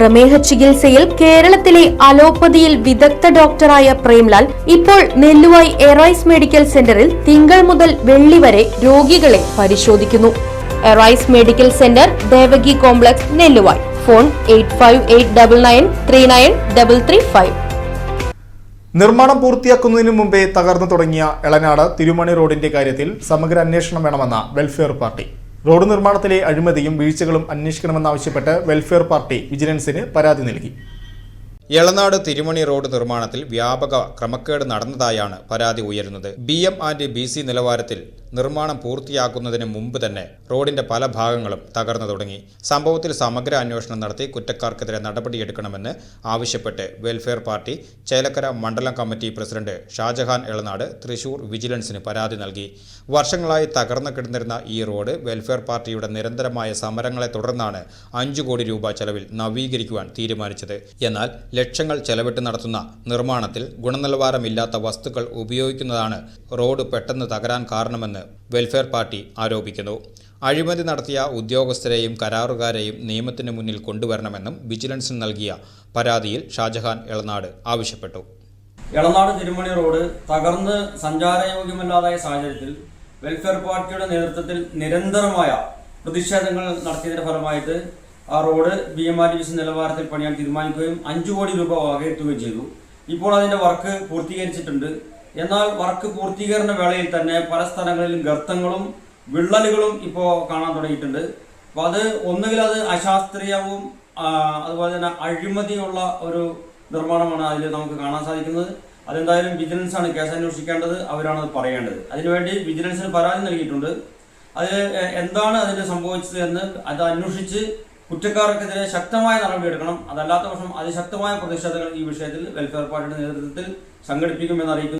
പ്രമേഹ ചികിത്സയിൽ കേരളത്തിലെ അലോപ്പതിയിൽ വിദഗ്ധ ഡോക്ടറായ പ്രേംലാൽ ഇപ്പോൾ നെല്ലുവായി എറൈസ് മെഡിക്കൽ സെന്ററിൽ തിങ്കൾ മുതൽ വെള്ളി വരെ രോഗികളെ പരിശോധിക്കുന്നു. Arise medical centre Devaki complex Nelluvayi. Phone eight നിർമ്മാണം പൂർത്തിയാക്കുന്നതിനു മുമ്പേ തകർന്നു തുടങ്ങിയ എളനാട് തിരുമണി റോഡിന്റെ കാര്യത്തിൽ സമഗ്ര അന്വേഷണം വേണമെന്ന വെൽഫെയർ പാർട്ടി. റോഡ് നിർമ്മാണത്തിലെ അഴിമതിയും വീഴ്ചകളും അന്വേഷിക്കണമെന്നാവശ്യപ്പെട്ട് വെൽഫെയർ പാർട്ടി വിജിലൻസിന് പരാതി നൽകി എളനാട് തിരുമണി റോഡ് നിർമ്മാണത്തിൽ വ്യാപക ക്രമക്കേട് നടന്നതായാണ് പരാതി ഉയരുന്നത്. B M and B C നിലവാരത്തിൽ നിർമ്മാണം പൂർത്തിയാക്കുന്നതിന് മുമ്പ് തന്നെ റോഡിന്റെ പല ഭാഗങ്ങളും തകർന്നു തുടങ്ങി. സംഭവത്തിൽ സമഗ്ര അന്വേഷണം നടത്തി കുറ്റക്കാർക്കെതിരെ നടപടിയെടുക്കണമെന്ന് ആവശ്യപ്പെട്ട് വെൽഫെയർ പാർട്ടി ചേലക്കര മണ്ഡലം കമ്മിറ്റി പ്രസിഡന്റ് ഷാജഹാൻ എളനാട് തൃശൂർ വിജിലൻസിന് പരാതി നൽകി. വർഷങ്ങളായി തകർന്നു കിടന്നിരുന്ന ഈ റോഡ് വെൽഫെയർ പാർട്ടിയുടെ നിരന്തരമായ സമരങ്ങളെ തുടർന്നാണ് അഞ്ചു കോടി രൂപ ചെലവിൽ നവീകരിക്കുവാൻ തീരുമാനിച്ചത്. എന്നാൽ ലക്ഷങ്ങൾ ചെലവിട്ട് നടത്തുന്ന നിർമ്മാണത്തിൽ ഗുണനിലവാരമില്ലാത്ത വസ്തുക്കൾ ഉപയോഗിക്കുന്നതാണ് റോഡ് പെട്ടെന്ന് തകരാൻ കാരണമെന്ന് വെൽഫെയർ പാർട്ടി ആരോപിക്കുന്നു. അഴിമതി നടത്തിയ ഉദ്യോഗസ്ഥരെയും കരാറുകാരെയും നിയമത്തിന് മുന്നിൽ കൊണ്ടുവരണമെന്നും വിജിലൻസിന് നൽകിയ പരാതിയിൽ ഷാജഹാൻ എളനാട് ആവശ്യപ്പെട്ടു. എളനാട് തിരുമണി റോഡ് തകർന്ന് സഞ്ചാരയോഗ്യമല്ലാതായ സാഹചര്യത്തിൽ വെൽഫെയർ പാർട്ടിയുടെ നേതൃത്വത്തിൽ നിരന്തരമായ പ്രതിഷേധങ്ങൾ നടത്തിയതിന്റെ ഫലമായിട്ട് ആ road B M R D C നിലവാരത്തിൽ പണിയാൻ തീരുമാനിക്കുകയും അഞ്ചു കോടി രൂപ വകയെത്തുകയും ചെയ്തു. ഇപ്പോൾ അതിന്റെ വർക്ക് പൂർത്തീകരിച്ചിട്ടുണ്ട്. എന്നാൽ വർക്ക് പൂർത്തീകരണ വേളയിൽ തന്നെ പല സ്ഥലങ്ങളിലും ഗർത്തങ്ങളും വിള്ളലുകളും ഇപ്പോൾ കാണാൻ തുടങ്ങിയിട്ടുണ്ട്. അപ്പോൾ അത് ഒന്നുകിൽ അത് അശാസ്ത്രീയവും അതുപോലെ തന്നെ അഴിമതിയുള്ള ഒരു നിർമ്മാണമാണ് അതിൽ നമുക്ക് കാണാൻ സാധിക്കുന്നത്. അതെന്തായാലും വിജിലൻസ് ആണ് കേസ് അന്വേഷിക്കേണ്ടത് അവരാണ് അത് പറയേണ്ടത്. അതിനുവേണ്ടി വിജിലൻസിന് പരാതി നൽകിയിട്ടുണ്ട്. അതിൽ എന്താണ് അതിന് സംഭവിച്ചത് എന്ന് അത് അന്വേഷിച്ച് കുറ്റക്കാർക്കെതിരെ ശക്തമായ നടപടിയെടുക്കണം. അതല്ലാത്ത പക്ഷം അതിശക്തമായ പ്രതിഷേധങ്ങൾ ഈ വിഷയത്തിൽ വെൽഫെയർ പാർട്ടിയുടെ നേതൃത്വത്തിൽ സംഘടിപ്പിക്കുമെന്ന് അറിയിക്കുന്നു.